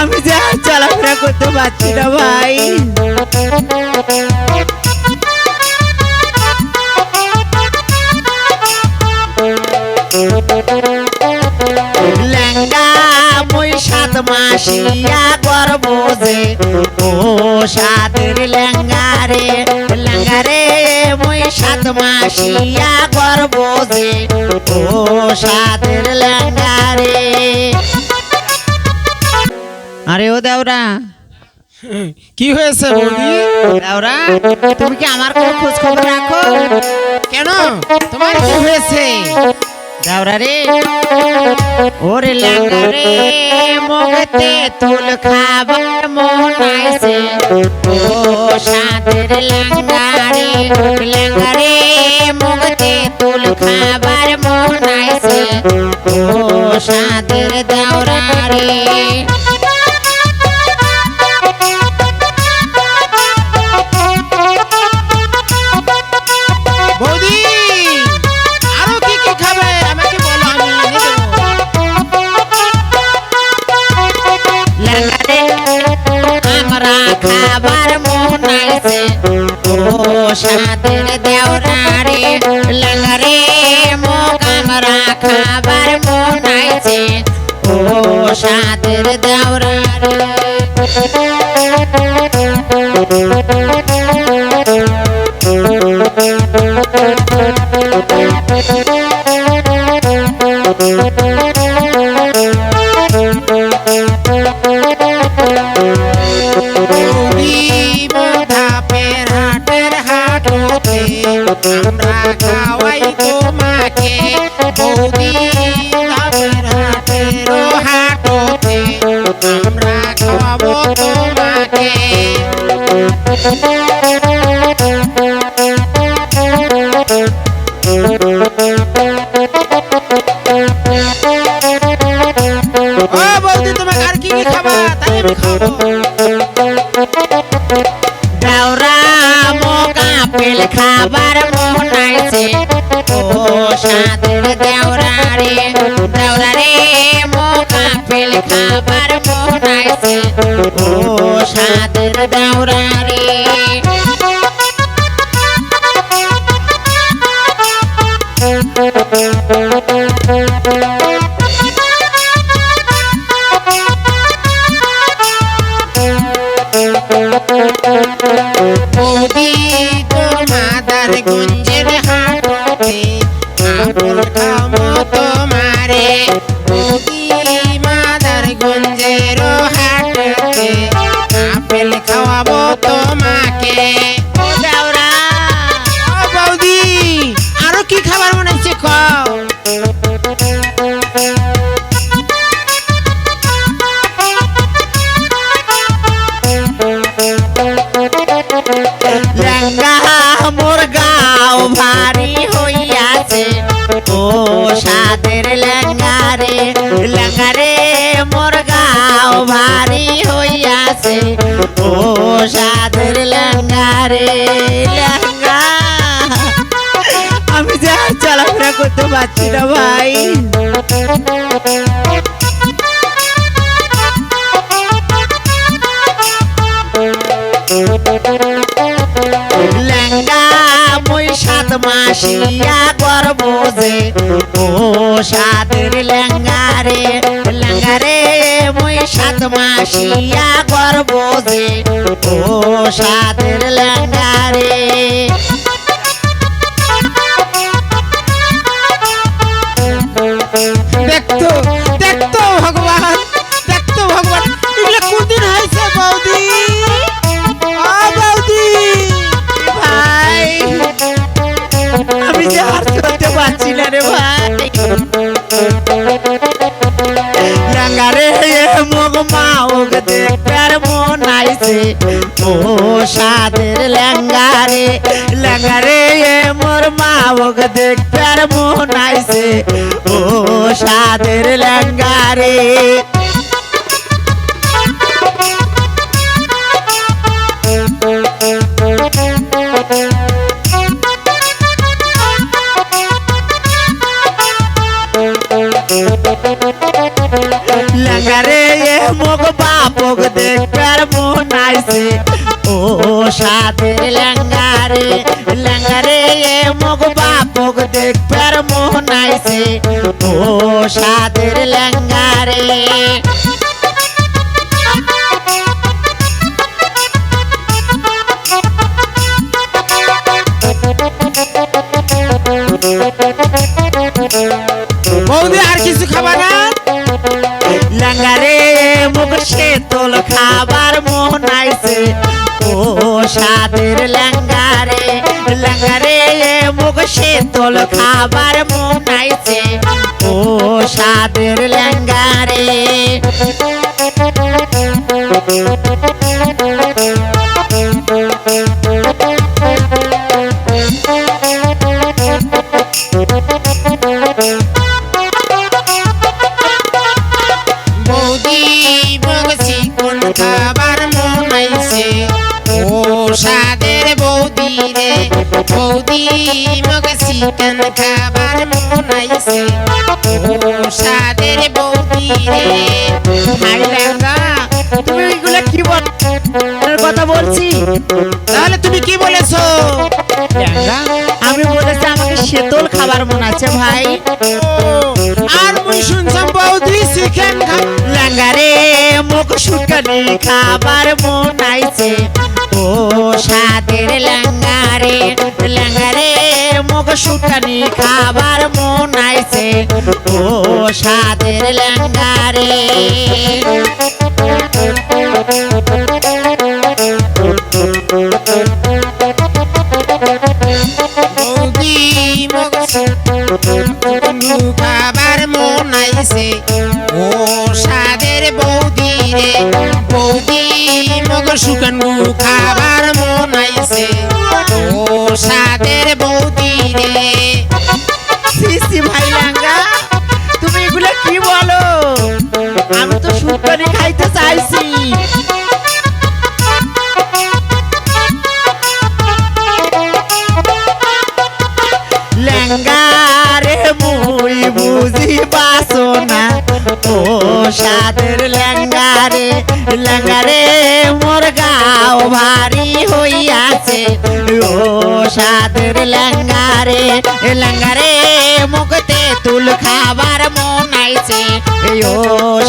আমি যে চলাফেরা করতে পারছি না ভাই। মাসিয়া গর্ব যে, ও সাতের লেঙ্গা রে লেঙ্গা রে মই সাত মাসিয়া গর্ব যে, ও সাতের লেঙ্গা রে। আরে ও দেওরা। কি হয়েছে বৌদি? দেওরা তুমি কি আমার কোনো খোঁজ খবর রাখো? কেন? তোমার কি হয়েছে? দেওরা রে ওরে লেঙ্গা রে মগতে তুল খাবার মন আইছে। ও সাদের লেঙ্গা রে লেঙ্গা রে মগতে তুল খাবার মন আইছে। ও সাদের খাবার মন আইছে ও সাদের দেওরারে লেঙ্গারে মো কামরা খাবার মন আইছে ও সাদের দেওরারে। বৌদি আমরা খাওয়াবো তোমাকে। তোমাকে আর কি খাবা? তাই আমি খাব। ও সাদের দাউরা বৌদি ভারী হইয়াছে। ও সাদের লেঙ্গা রে লেঙ্গা আমি যে আর চলাফেরা করতে পারছি না ভাই। মাসিয়া গর্ব যে ও সাদের লেঙ্গা রে লেঙ্গা রে মই সাত মাসিয়া গর্ব যে ও সাতের রে সাদের লেঙ্গারে লেঙ্গারে মোর মাওক দেখবার মন আইছে। ও সাদের লেঙ্গারে লেঙ্গারে এ মুখ বাপক আইছে। ও সাদের লেঙ্গারে লেঙ্গারে এ মুখ বাপক দেখবার মন আইছে ও তোল খাবার মন আইছে সাদের লেঙ্গারে লেঙ্গারে মুখ সে তোল খাবার আইছে ও সাদের লেঙ্গারে বৌদি বগসি কোন খাবার আইছে ও সাদের বৌদি রে বৌদি কোন খাবার মন আইছে ও বৌদি রে তুমি এগুলা কি বল কথা বলছি। তাহলে তুমি কি বলেছ? আমি বলেছি আমাকে শীতল খাবার মন আছে ভাই। আর মুই শুনছাম বৌদি চিকেন খা লাঙ্গারে মুখ শুকানি খাবার মন মুখ খাবার মন আইছে ও সাদের মগসি খাবার মন আইছে ও সাদের বৌদি রে। বৌদি মগ শুকান খাবার মন আইছে ও সাদের বৌদি রে সিসি ভাই লাঙ্গা তুমি এগুলো কি বলো? আমি তো শুকানি খাইতে চাইছি। লেঙ্গারে মুই বুঝি বাসনা ও সাদের লেঙ্গারে লেঙ্গারে মোর গাও ভারী হইয়াছে ও সাদের লেঙ্গারে লেঙ্গারে মুখতে তুল খাবার মন আইছে ও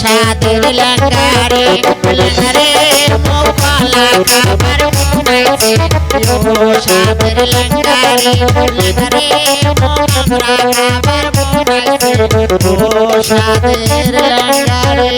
সাদের লেঙ্গারে লেঙ্গারে মুখ খাবার মন আইছে ও সাদের লেঙ্গারে লেঙ্গারে মুখ খাবার মন আইছে ও সাদের লেঙ্গারে